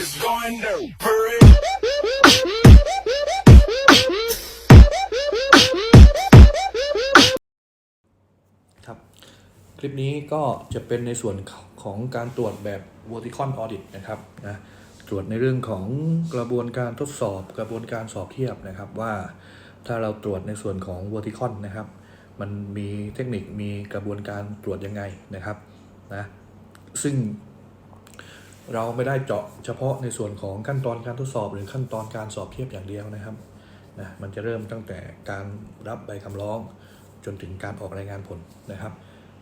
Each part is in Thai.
is going down. Hurry. ครับ คลิปนี้ก็จะเป็นในส่วนของการตรวจแบบ vertical audit นะครับนะตรวจในเรื่องของกระบวนการทดสอบกระบวนการสอบเทียบนะครับว่าถ้าเราตรวจในส่วนของ vertical นะครับ มันมีเทคนิคมีกระบวนการตรวจยังไงนะครับนะซึ่ง เราไม่ได้เจาะเฉพาะในส่วนของขั้นตอนการทดสอบ หรือขั้นตอนการสอบเทียบอย่างเดียวนะครับนะมันจะเริ่มตั้งแต่การรับใบคำร้องจนถึงการออกรายงานผลนะครับ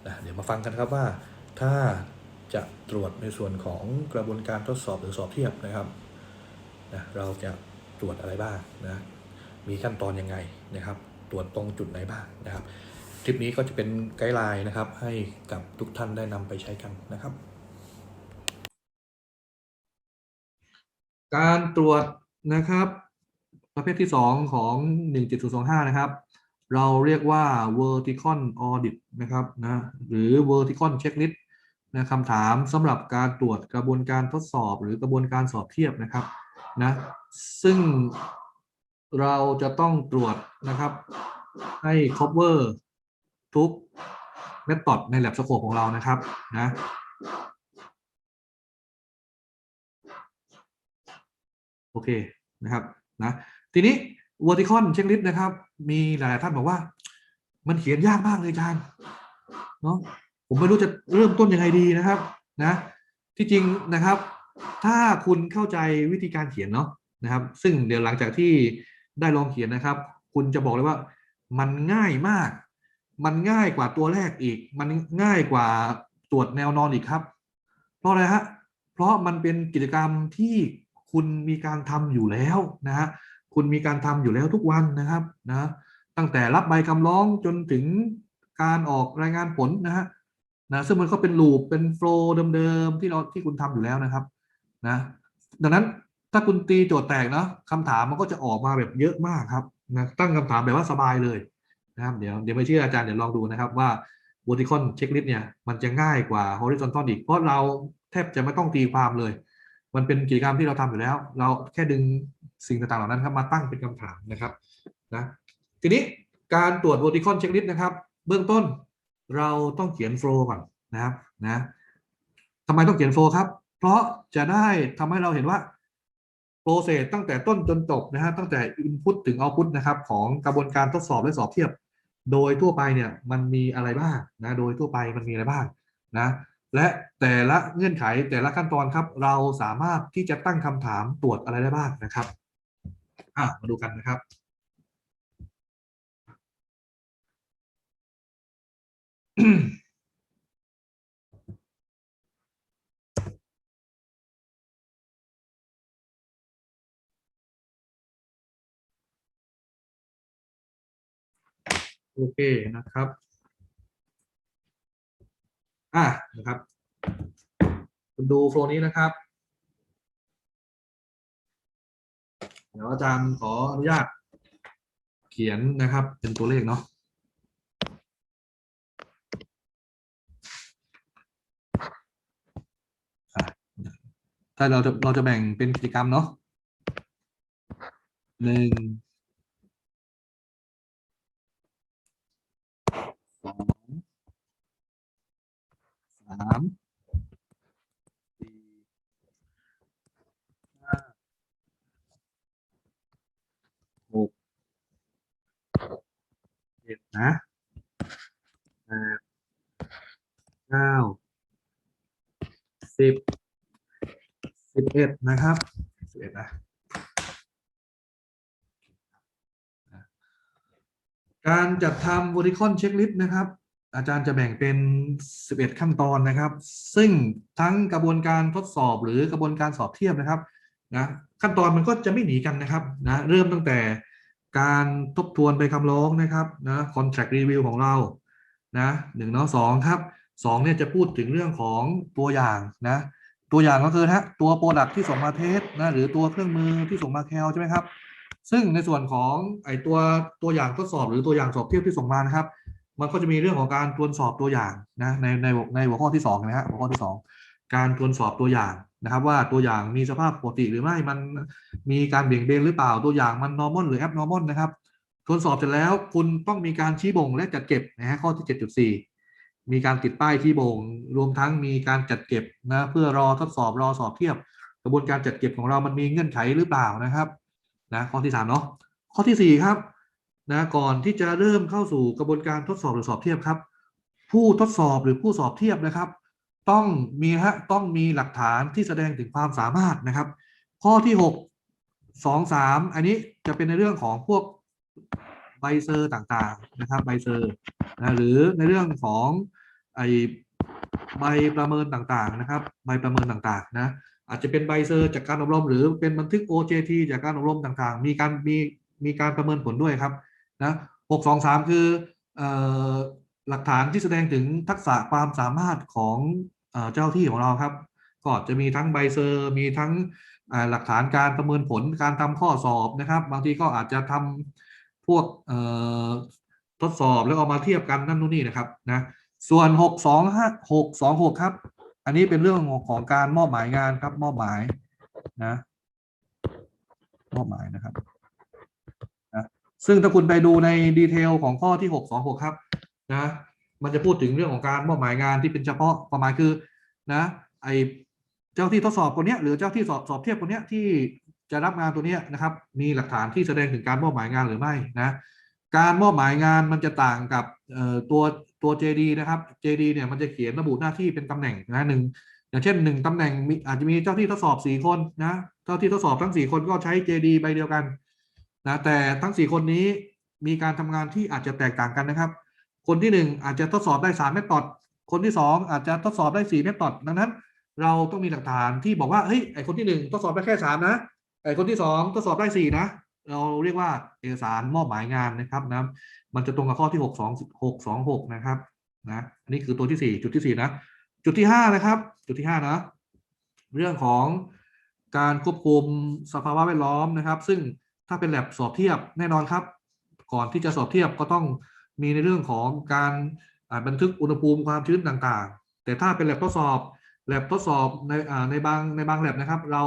นะเดี๋ยวมาฟังกันครับว่า ถ้าจะตรวจในส่วนของกระบวนการทดสอบหรือสอบเทียบนะครับนะเราจะตรวจอะไรบ้างนะมีขั้นตอนยังไงนะครับ ตรวจตรงจุดไหนบ้างนะครับ คลิปนี้ก็จะเป็นไกด์ไลน์นะครับ ให้กับทุกท่านได้นำไปใช้กันนะครับ การตรวจนะครับ ประเภทที่ 2 ของ17025 นะครับ เราเรียกว่า vertical audit นะครับนะหรือ vertical checklist นะคำถามสำหรับการตรวจกระบวนการทดสอบ หรือกระบวนการสอบเทียบนะครับนะซึ่งเราจะต้องตรวจนะครับ ให้ cover ทุก method ใน lab scope ของเรานะครับนะ อเคนะครับนะทีนี้ vertical checklist นะครับ มีหลาย ๆ ท่านบอกว่า มันเขียนยากมากเลยอาจารย์เนาะผมไม่รู้จะเริ่มต้นยังไงดีนะครับนะที่จริงนะครับ ถ้าคุณเข้าใจวิธีการเขียนเนาะนะครับ ซึ่งเดี๋ยวหลังจากที่ได้ลองเขียนนะครับ คุณจะบอกเลยว่ามันง่ายมาก มันง่ายกว่าตัวแรกอีก มันง่ายกว่าตรวจแนวนอนอีกครับ เพราะอะไรฮะเพราะมันเป็นกิจกรรมที่ คุณมีการทำอยู่แล้วนะฮะคุณมีการทำอยู่แล้วทุกวันนะครับนะตั้งแต่รับใบคำร้องจนถึงการออกรายงานผลนะฮะนะซึ่งมันก็เป็นลูปเป็นโฟล์เดิมๆที่เราที่คุณทำอยู่แล้วนะครับนะดังนั้นถ้าคุณตีโจทย์แตกเนาะคำถามมันก็จะออกมาแบบเยอะมากครับนะตั้งคำถามแบบว่าสบายเลยนะครับเดี๋ยวเดี๋ยวไม่เชื่ออาจารย์เดี๋ยวลองดูนะครับว่า vertical checklist เนี่ยมันจะง่ายกว่า horizontal อีกเพราะเราแทบจะไม่ต้องตีความเลย มันเป็นกิจกรรมที่เราทำอยู่แล้ว เราแค่ดึงสิ่งต่างๆเหล่านั้นครับมาตั้งเป็นคำถามนะครับนะทีนี้การตรวจ vertical checklist นะครับ เบื้องต้นเราต้องเขียน flow ก่อนนะครับนะทำไมต้องเขียน flow ครับ เพราะจะได้ทำให้เราเห็นว่า process ตั้งแต่ต้นจนจบนะฮะตั้งแต่ input ถึง output นะครับ ของกระบวนการทดสอบและสอบเทียบ โดยทั่วไปเนี่ยมันมีอะไรบ้างนะโดยทั่วไปมันมีอะไรบ้างนะ และแต่ละเงื่อนไขแต่ละขั้นตอนครับ เราสามารถที่จะตั้งคำถามตรวจอะไรได้บ้างนะครับอะมาดูกันนะครับ โอเคนะครับ อะนะครับ คุณดูโฟล์นี้นะครับ เดี๋ยวอาจารย์ขออนุญาต เขียนนะครับ เป็นตัวเลขเนาะอะถ้าเราจะเราจะแบ่งเป็นกิจกรรมเนาะหนึ่งสองามสี่ห้าหกเจ็ดนะแปดเก้าสิบสิบเอ็ดนะครับสิบเอ็ดนะการจัดทำ vertical checklist นะครับ อาจารย์จะแบ่งเป็น 11 ขั้นตอนนะครับ ซึ่งทั้งกระบวนการทดสอบหรือกระบวนการสอบเทียบนะครับนะขั้นตอนมันก็จะไม่หนีกันนะครับนะเริ่มตั้งแต่การทบทวนใบคำร้องนะครับนะ contract review ของเรานะหนึ่งเนาะสองครับสองเนี่ยจะพูดถึงเรื่องของตัวอย่างนะตัวอย่างก็คือนะตัวโปรดักที่ส่งมาเทสนะหรือตัวเครื่องมือที่ส่งมาแคลใช่ไหมครับ ซึ่งในส่วนของไอตัวตัวอย่างทดสอบหรือตัวอย่างสอบเทียบที่ส่งมานะครับ มันก็จะมีเรื่องของการตรวจสอบตัวอย่างนะในในในหัวข้อที่สองนะฮะหัวข้อที่สองการตรวจสอบตัวอย่างนะครับ ว่าตัวอย่างมีสภาพปกติหรือไม่มันมีการเบี่ยงเบนหรือเปล่าตัวอย่างมัน normal หรือ abnormal นะครับทดสอบเสร็จแล้วคุณต้องมีการชี้บ่งและจัดเก็บนะฮะข้อที่ 7.4 มีการติดป้ายชี้บ่ง รวมทั้งมีการจัดเก็บนะเพื่อรอทดสอบรอสอบเทียบ กระบวนการจัดเก็บของเรามันมีเงื่อนไขหรือเปล่านะครับนะข้อที่สามเนาะข้อที่สี่ครับ นะก่อนที่จะเริ่มเข้าสู่กระบวนการทดสอบหรือสอบเทียบครับ ผู้ทดสอบหรือผู้สอบเทียบนะครับ ต้องมีฮะต้องมีหลักฐานที่แสดงถึงความสามารถนะครับ ข้อที่หกสองสามอันนี้จะเป็นในเรื่องของพวกใบเซอร์ต่างๆนะครับใบเซอร์นะหรือในเรื่องของไอใบประเมินต่างๆนะครับ ใบประเมินต่างๆนะอาจจะเป็นใบเซอร์จากการอบรม หรือเป็นบันทึก OJT จากการอบรมต่างๆ มีการมีมีการประเมินผลด้วยครับ นะหกสองสามคืออหลักฐานที่แสดงถึงทักษะความสามารถของเจ้าที่ของเราครับ ก็จะมีทั้งใบเซอร์ มีทั้งหลักฐานการประเมินผลการทำข้อสอบนะครับ บางทีก็อาจจะทำพวกทดสอบแล้วเอามาเทียบกันนั่นนู่นนี่นะครับนะส่วนหกสองห้าหกสองหกครับ อันนี้เป็นเรื่องของการมอบหมายงานครับมอบหมายนะมอบหมายนะครับ ซึ่งถ้าคุณไปดูในดีเทลของข้อที่หกสองหกครับนะมันจะพูดถึงเรื่องของการมอบหมายงานที่เป็นเฉพาะความายคือนะไอเจ้าที่ทดสอบคนเนี้ยหรือเจ้าที่สอบสอบเทียบคนเนี้ยที่จะรับงานตัวเนี้ยนะครับ มีหลักฐานที่แสดงถึงการมอบหมายงานหรือไม่นะการมอบหมายงานมันจะต่างกับตัวตัว JD นะครับ JD เนี่ยมันจะเขียนระบุหน้าที่เป็นตำแหน่งนะหนึ่งอย่างเช่นหนึ่งตำแหน่งมีอาจจะมีเจ้าที่ทดสอบสี่คนนะเจ้าที่ทดสอบทั้งสี่คนก็ใช้ JD ใบเดียวกัน นะแต่ทั้งสี่คนนี้มีการทำงานที่อาจจะแตกต่างกันนะครับ คนที่หนึ่งอาจจะทดสอบได้สามเมธอดคนที่สองอาจจะทดสอบได้สี่เมธอดดังนั้น เราต้องมีหลักฐานที่บอกว่าเฮ้ยไอคนที่หนึ่งทดสอบได้แค่สามนะไอคนที่สองทดสอบได้สี่นะ เราเรียกว่าเอกสารมอบหมายงานนะครับนะมันจะตรงกับข้อที่หกสองหกสองหกนะครับนะอันนี้คือตัวที่สี่จุดที่สี่นะ จุดที่ห้านะครับ จุดที่ห้านะ เรื่องของการควบคุมสภาวะแวดล้อมนะครับ ซึ่ง ถ้าเป็นแลบสอบเทียบแน่นอนครับ ก่อนที่จะสอบเทียบก็ต้องมีในเรื่องของการบันทึกอุณหภูมิความชื้นต่างๆ แต่ถ้าเป็นแลบทดสอบแลบทดสอบในในบางในบางแลบนะครับ เรา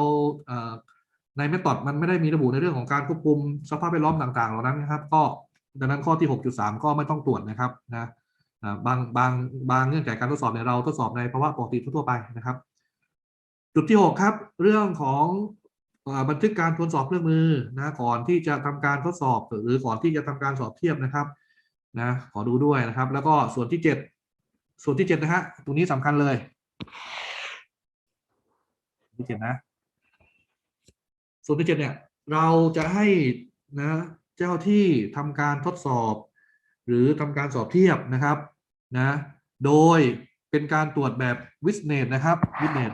ในเมธอดมันไม่ได้มีระบุในเรื่องของการควบคุมสภาพแวดล้อมต่างๆ เหล่านั้นนะครับ ก็ดังนั้นข้อที่ 6.3 ก็ไม่ต้องตรวจนะครับนะบางบางบางเงื่อนไขการทดสอบเนี่ยเราทดสอบในภาวะปกติทั่วไปนะครับ จุดที่ 6 ครับ เรื่องของ บันทึกการทวนสอบเครื่องมือนะก่อนที่จะทำการทดสอบหรือก่อนที่จะทำการสอบเทียบนะครับนะขอดูด้วยนะครับ แล้วก็ส่วนที่7ส่วนที่7นะฮะตรงนี้สำคัญเลยที่เจ็ดนะส่วนที่เจ็ดเนี่ยเราจะให้นะเจ้าที่ทำการทดสอบ หรือทำการสอบเทียบนะครับนะโดยเป็นการตรวจแบบวิสเนตนะครับวิสเนต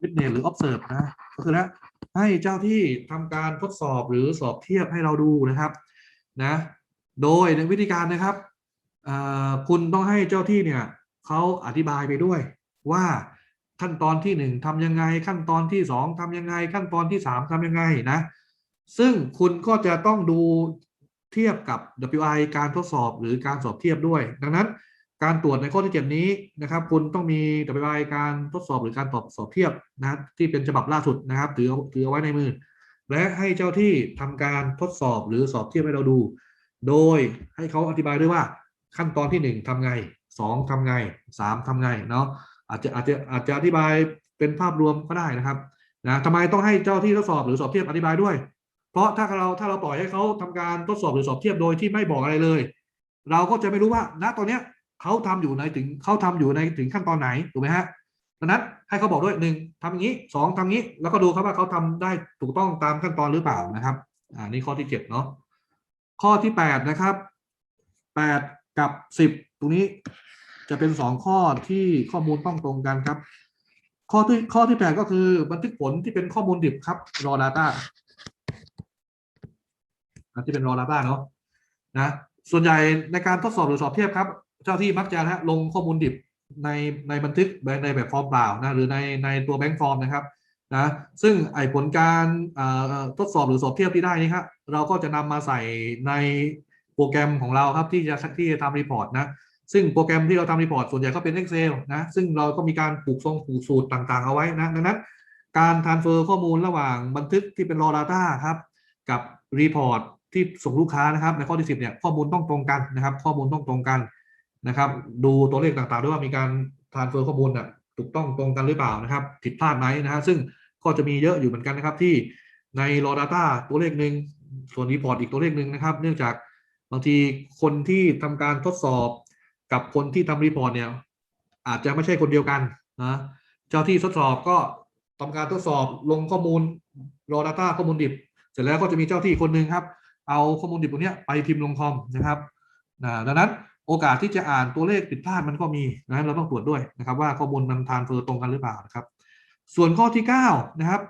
วิสเนตหรือ observe นะก็คือนะให้เจ้าที่ทำการทดสอบหรือสอบเทียบให้เราดูนะครับนะโดยในวิธีการนะครับคุณต้องให้เจ้าที่เนี่ยเขาอธิบายไปด้วยว่าขั้นตอนที่หนึ่งทำยังไง ขั้นตอนที่สองทำยังไง ขั้นตอนที่สามทำยังไงนะซึ่งคุณก็จะต้องดูเทียบกับ WI การทดสอบหรือการสอบเทียบด้วย ดังนั้น การตรวจในข้อที่เจ็ดนี้นะครับ คุณต้องมี WI การทดสอบหรือการตอบสอบเทียบนะที่เป็นฉบับล่าสุดนะครับ ถือถือเอาไว้ในมือ และให้เจ้าที่ทำการทดสอบหรือสอบเทียบให้เราดู โดยให้เขาอธิบายด้วยว่าขั้นตอนที่หนึ่งทำไงสองทำไงสามทำไงเนาะอาจจะอาจจะอาจจะอธิบายเป็นภาพรวมก็ได้นะครับนะทำไมต้องให้เจ้าที่ทดสอบหรือสอบเทียบอธิบายด้วย เพราะถ้าเราถ้าเราปล่อยให้เขาทำการทดสอบหรือสอบเทียบโดยที่ไม่บอกอะไรเลย เราก็จะไม่รู้ว่าณตอนเนี้ย เขาทำอยู่ในถึงเขาทำอยู่ในถึงขั้นตอนไหนถูกไหมฮะดังนั้นให้เขาบอกด้วยหนึ่งทำอย่างนี้สองทำอย่างนี้ แล้วก็ดูครับว่าเขาทำได้ถูกต้องตามขั้นตอนหรือเปล่านะครับอ่านี่ข้อที่เจ็ดเนาะข้อที่แปดนะครับแปดกับสิบตรงนี้จะเป็นสองข้อที่ข้อมูลต้องตรงกันครับ ข้อที่ข้อที่แปดก็คือบันทึกผลที่เป็นข้อมูลดิบครับ raw data ที่เป็น raw data เนาะนะส่วนใหญ่ในการทดสอบหรือสอบเทียบครับ เจ้าที่มักจะนะฮะลงข้อมูลดิบในในบันทึกในแบบฟอร์มเปล่านะหรือในในตัวแบงค์ฟอร์มนะครับนะซึ่งไอผลการทดสอบหรือสอบเทียบที่ได้นี่ครับเราก็จะนำมาใส่ในโปรแกรมของเราครับที่จะที่จะทำรีพอร์ตนะซึ่งโปรแกรมที่เราทำรีพอร์ตส่วนใหญ่ก็เป็น Excel นะซึ่งเราก็มีการผูกทรงผูกสูตรต่างๆ เอาไว้นะดังนั้นการท r านเฟอร์ข้อมูลระหว่างบันทึกที่เป็น raw data ครับกับรีพอร์ตที่ส่งลูกค้านะครับในข้อที่ 10เนี่ยข้อมูลต้องตรงกันนะครับ ข้อมูลต้องตรงกัน นะครับ ดูตัวเลขต่างๆ ด้วยว่ามีการท r านเฟอร์ข้อมูลนะถูกต้องตรงกันหรือเปล่านะครับ ผิดพลาดไหมนะฮะซึ่งก็จะมีเยอะอยู่เหมือนกันนะครับ ที่ใน raw data ตัวเลขหนึ่งส่วนรีพอร์ตอีกตัวเลขหนึ่งนะครับ เนื่องจากบางทีคนที่ทำการทดสอบกับคนที่ทำรีพอร์ตเนี่ย อาจจะไม่ใช่คนเดียวกันนะเจ้าที่ทดสอบก็ทำการทดสอบลงข้อมูล raw data ข้อมูลดิบ เสร็จแล้วก็จะมีเจ้าที่คนหนึ่งครับ เอาข้อมูลดิบตรงนี้ไปพิมพ์ลงคอมนะครับนะดังนั้น โอกาสที่จะอ่านตัวเลขผิดพลาดมันก็มีนะครับเราต้องตรวจด้วยนะครับ ว่าข้อมูลมันทานเฟอร์ตรงกันหรือเปล่านะครับ ส่วนข้อที่9นะครับ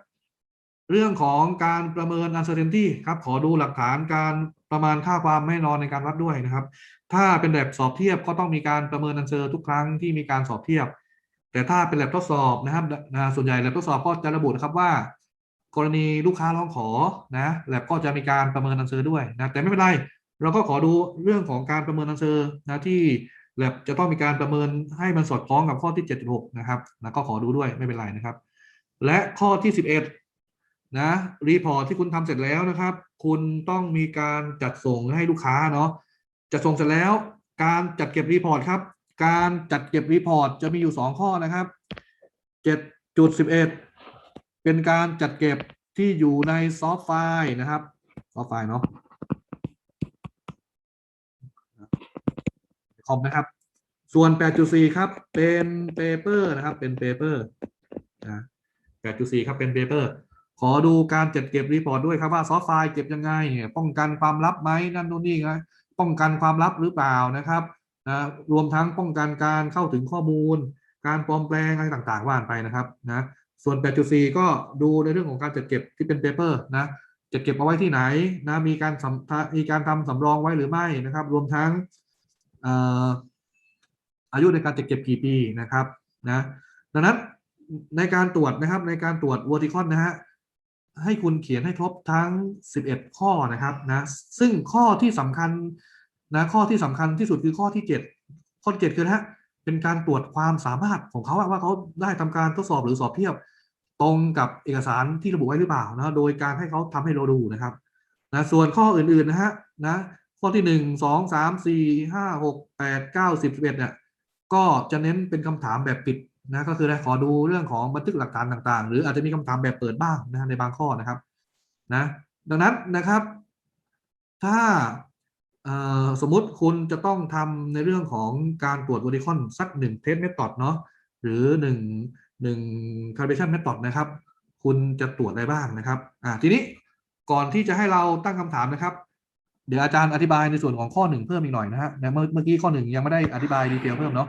เรื่องของการประเมิน uncertainty ครับ ขอดูหลักฐานการประมาณค่าความแน่นอนในการวัดด้วยนะครับ ถ้าเป็นแบบสอบเทียบก็ต้องมีการประเมิน answer ทุกครั้งที่มีการสอบเทียบ แต่ถ้าเป็นแลบทดสอบนะครับนะส่วนใหญ่แลบทดสอบก็จะระบุนะครับว่า กรณีลูกค้าร้องขอนะแลบก็จะมีการประเมิน answer ด้วยนะแต่ไม่เป็นไร เราก็ขอดูเรื่องของการประเมิน answer นะที่แลบจะต้องมีการประเมินให้มันสอดคล้องกับข้อที่ 7.6 นะครับนะก็ขอดูด้วยไม่เป็นไรนะครับ และข้อที่ 11 นะรีพอร์ตที่คุณทำเสร็จแล้วนะครับ คุณต้องมีการจัดส่งให้ลูกค้าเนาะจัดส่งเสร็จแล้ว การจัดเก็บรีพอร์ตครับ การจัดเก็บรีพอร์ตจะมีอยู่ 2 ข้อนะครับ 7.11 เป็นการจัดเก็บที่อยู่ในซอฟต์ไฟล์นะครับซอฟต์ไฟล์เนาะ คอมนะครับ ส่วน 8.4 ครับ เป็นเปเปอร์นะครับ เป็นเปเปอร์นะ 8.4 ครับ เป็นเปเปอร์ขอดูการจัดเก็บรีพอร์ตด้วยครับว่าซอฟต์ไฟล์เก็บยังไง ป้องกันความลับไหมนั่นนู่นนี่นะป้องกันความลับหรือเปล่านะครับนะรวมทั้งป้องกันการเข้าถึงข้อมูล การปลอมแปลงอะไรต่างๆว่านไปนะครับนะส่วน 8.4 ก็ดูในเรื่องของการจัดเก็บที่เป็นเปเปอร์นะจัดเก็บเอาไว้ที่ไหนนะมีการมีการทำสำรองไว้หรือไม่นะครับ รวมทั้ง อายุในการจัดเก็บกี่ปีนะครับนะดังนั้นในการตรวจนะครับในการตรวจ vertical นะฮะให้คุณเขียนให้ครบทั้ง 11 ข้อนะครับนะซึ่งข้อที่สำคัญนะข้อที่สำคัญที่สุดคือข้อที่ 7 ข้อที่7คือนะฮะเป็นการตรวจความสามารถของเขาว่าเขาได้ทำการทดสอบหรือสอบเทียบตรงกับเอกสารที่ระบุไว้หรือเปล่านะโดยการให้เขาทำให้เราดูนะครับนะส่วนข้ออื่นๆนะฮะนะ ข้อที่หนึ่งสองสามสี่ห้าหกแปดเก้าสิบสิบเอ็ดเนี่ยก็จะเน้นเป็นคำถามแบบปิดนะก็คือได้ขอดูเรื่องของบันทึกหลักฐานต่างๆ หรืออาจจะมีคำถามแบบเปิดบ้างนะในบางข้อนะครับนะดังนั้นนะครับ ถ้าสมมุติคุณจะต้องทำในเรื่องของการตรวจ vertical สักหนึ่งเทสเมธอดเนาะหรือหนึ่งหนึ่ง calibration method นะครับ คุณจะตรวจอะไรบ้างนะครับอ่าทีนี้ก่อนที่จะให้เราตั้งคำถามนะครับ เดี๋ยวอาจารย์อธิบายในส่วนของข้อหนึ่งเพิ่มอีกหน่อยนะฮะเมื่อเมื่อกี้ข้อหนึ่งยังไม่ได้อธิบายดีเทลเพิ่มเนาะ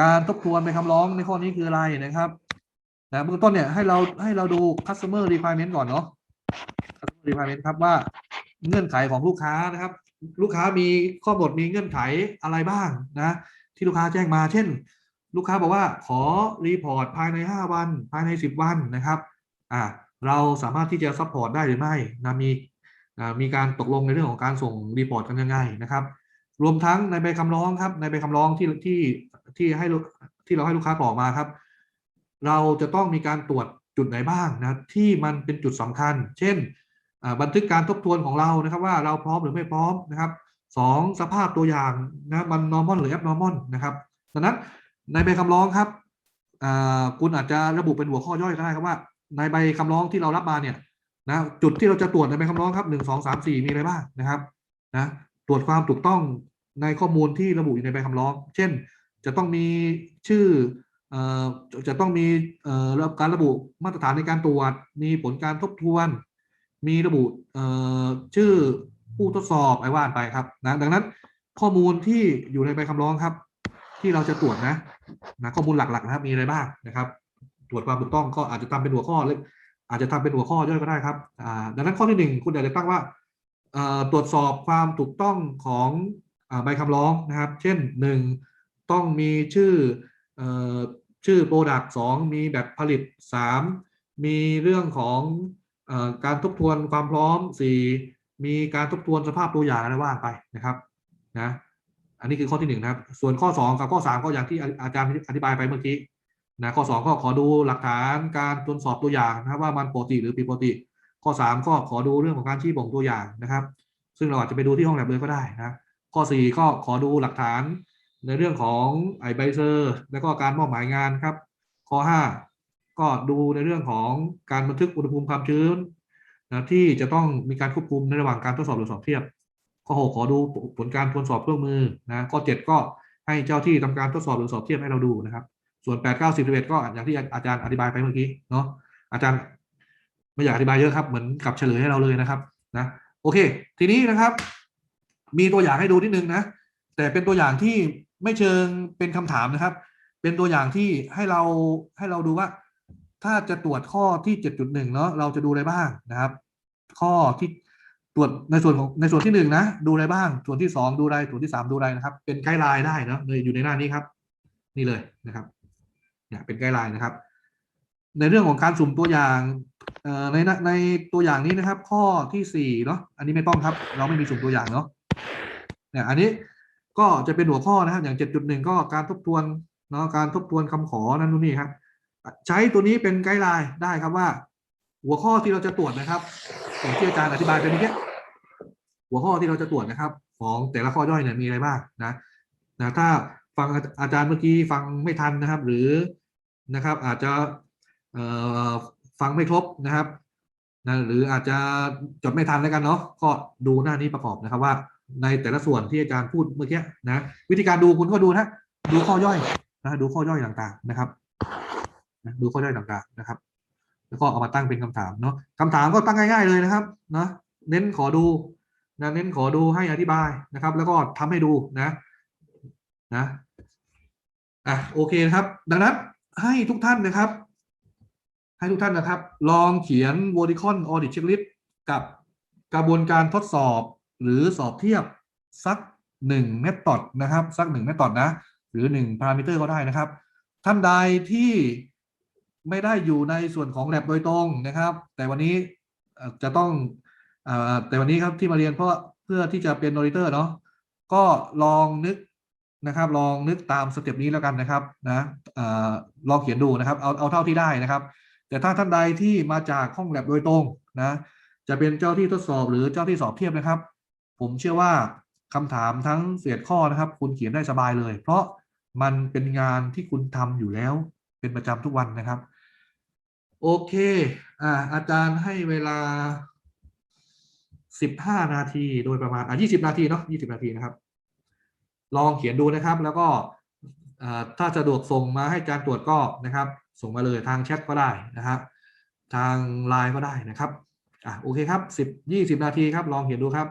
การทบทวนไปคำร้องในข้อนี้คืออะไรนะครับนะเบื้องต้นเนี่ยให้เราให้เราดู customer requirement ก่อนเนาะ customer requirement ครับว่าเงื่อนไขของลูกค้านะครับ ลูกค้ามีข้อกำหนดมีเงื่อนไขอะไรบ้างนะ ที่ลูกค้าแจ้งมา เช่น ลูกค้าบอกว่าขอรีพอร์ตภายใน 5 วัน ภายใน 10 วันนะครับอ่าเราสามารถที่จะซัพพอร์ตได้หรือไม่นะมี มีการตกลงในเรื่องของการส่งรีพอร์ตกันยังไงนะครับ รวมทั้งในใบคำร้องครับในใบคำร้องที่ที่ที่ให้ที่เราให้ลูกค้ากรอกมาครับ เราจะต้องมีการตรวจจุดไหนบ้างนะที่มันเป็นจุดสำคัญ เช่น บันทึกการทบทวนของเรานะครับว่าเราพร้อมหรือไม่พร้อมนะครับสองสภาพตัวอย่างนะมัน normal หรือ abnormal นะครับดังนั้นในใบคำร้องครับคุณอาจจะระบุเป็นหัวข้อย่อยก็ได้ครับว่า ในใบคำร้องที่เรารับมาเนี่ย นะจุดที่เราจะตรวจในใบคำร้องครับหนึ่งสองสามสี่มีอะไรบ้างนะครับนะตรวจความถูกต้องในข้อมูลที่ระบุอยู่ในใบคำร้อง เช่น จะต้องมีชื่อจะต้องมีการระบุมาตรฐานในการตรวจ มีผลการทบทวน มีระบุชื่อผู้ทดสอบไอ้ว่านไปครับนะดังนั้นข้อมูลที่อยู่ในใบคำร้องครับ ที่เราจะตรวจนะนะข้อมูลหลักๆนะครับมีอะไรบ้างนะครับ ตรวจความถูกต้องก็อาจจะทำเป็นหัวข้อเลย อาจจะทำเป็นหัวข้อย่อยก็ได้ครับดังนั้นข้อที่หนึ่งคุณอาจจะตั้งว่าตรวจสอบความถูกต้องของใบคำร้องนะครับ เช่นหนึ่งต้องมีชื่อชื่อโปรดักต์สองมีแบบผลิตสามมีเรื่องของการทบทวนความพร้อมสี่มีการทบทวนสภาพตัวอย่างอะไรว่างไปนะครับนะอันนี้คือข้อที่หนึ่งนะครับ ส่วนข้อสองกับข้อสามก็อย่างที่อาจารย์อธิบายไปเมื่อกี้ นะข้อสองก็ขอดูหลักฐานการตรวจสอบตัวอย่างนะครับว่ามันปกติหรือผิดปกติ ข้อสามก็ขอดูเรื่องของการชี้บ่งตัวอย่างนะครับ ซึ่งเราอาจจะไปดูที่ห้องแลบเลยก็ได้นะข้อสี่ก็ขอดูหลักฐานในเรื่องของไอใบเซอร์แล้วก็การมอบหมายงานครับ ข้อห้าก็ดูในเรื่องของการบันทึกอุณหภูมิความชื้นนะที่จะต้องมีการควบคุมในระหว่างการทดสอบหรือสอบเทียบ ข้อหกขอดูผลการทดสอบเครื่องมือนะข้อเจ็ดก็ให้เจ้าที่ทำการทดสอบหรือสอบเทียบให้เราดูนะครับ ส่วนแปดเก้าสิบสิบเอ็ดก็อย่างที่อาจารย์อธิบายไปเมื่อกี้เนาะอาจารย์ไม่อยากอธิบายเยอะครับ เหมือนกับเฉลยให้เราเลยนะครับนะโอเค ทีนี้นะครับ มีตัวอย่างให้ดูนิดนึงนะ แต่เป็นตัวอย่างที่ไม่เชิงเป็นคำถามนะครับ เป็นตัวอย่างที่ให้เราให้เราดูว่า ถ้าจะตรวจข้อที่7.1เนาะเราจะดูอะไรบ้างนะครับ ข้อที่ตรวจในส่วนของในส่วนที่หนึ่งนะดูอะไรบ้าง ส่วนที่สองดูอะไรส่วนที่สามดูอะไรนะครับ เป็นไกด์ไลน์ได้เนาะเลยอยู่ในหน้านี้ครับ นี่เลยนะครับ เนี่ยเป็นไกด์ไลน์นะครับ ในเรื่องของการสุ่มตัวอย่างในในตัวอย่างนี้นะครับ ข้อที่สี่เนาะอันนี้ไม่ต้องครับ เราไม่มีสุ่มตัวอย่างเนาะเนี่ยอันนี้ก็จะเป็นหัวข้อนะครับอย่าง 7.1 ก็การทบทวนเนาะการทบทวนคำขอนั่นนู่นนี่ครับ ใช้ตัวนี้เป็นไกด์ไลน์ได้ครับว่า หัวข้อที่เราจะตรวจนะครับอย่างที่อาจารย์อธิบายไปเมื่อกี้หัวข้อที่เราจะตรวจนะครับ ของแต่ละข้อย่อยเนี่ยมีอะไรบ้างนะนะถ้าฟังอาอาจารย์เมื่อกี้ฟังไม่ทันนะครับ หรือ นะครับ อาจจะฟังไม่ครบนะครับนะหรืออาจจะจดไม่ทันแล้วกันเนาะก็ดูหน้านี้ประกอบนะครับว่า ในแต่ละส่วนที่อาจารย์พูดเมื่อกี้นะวิธีการดูคุณก็ดูนะดูข้อย่อยนะดูข้อย่อยต่างๆนะครับนะดูข้อย่อยต่างๆนะครับ แล้วก็เอามาตั้งเป็นคำถามเนาะคำถามก็ตั้งง่าย ๆเลยนะครับเนาะเน้นขอดูนะเน้นขอดูให้อธิบายนะครับ แล้วก็ทำให้ดูนะนะอะโอเคนะครับ ดังนั้น ให้ทุกท่านนะครับ ให้ทุกท่านนะครับ ลองเขียน vertical audit checklist กับกระบวนการทดสอบหรือสอบเทียบสักหนึ่งเมธอดนะครับสักหนึ่งเมธอดนะ หรือหนึ่งพารามิเตอร์ก็ได้นะครับ ท่านใดที่ไม่ได้อยู่ในส่วนของ lab โดยตรงนะครับ แต่วันนี้จะต้องแต่วันนี้ครับที่มาเรียนเพราะเพื่อที่จะเป็นมอนิเตอร์เนาะก็ลองนึก นะครับ ลองนึกตามสเต็ปนี้แล้วกันนะครับนะอลองเขียนดูนะครับ เอาเอาเท่าที่ได้นะครับ แต่ถ้าท่านใดที่มาจากห้อง lab โดยตรงนะ จะเป็นเจ้าที่ทดสอบหรือเจ้าที่สอบเทียบนะครับ ผมเชื่อว่าคำถามทั้งเศษข้อนะครับ คุณเขียนได้สบายเลย เพราะมันเป็นงานที่คุณทำอยู่แล้วเป็นประจำทุกวันนะครับ โอเคอ่าอาจารย์ให้เวลาสิบห้านาทีโดยประมาณอะยี่สิบนาทีเนาะยี่สิบนาทีนะครับ ลองเขียนดูนะครับ แล้วก็ถ้าสะดวกส่งมาให้การตรวจก็นะครับ ส่งมาเลยทางแชทก็ได้นะครับ ทางไลน์ก็ได้นะครับอะโอเคครับสิบยี่สิบนาทีครับ ลองเขียนดูครับ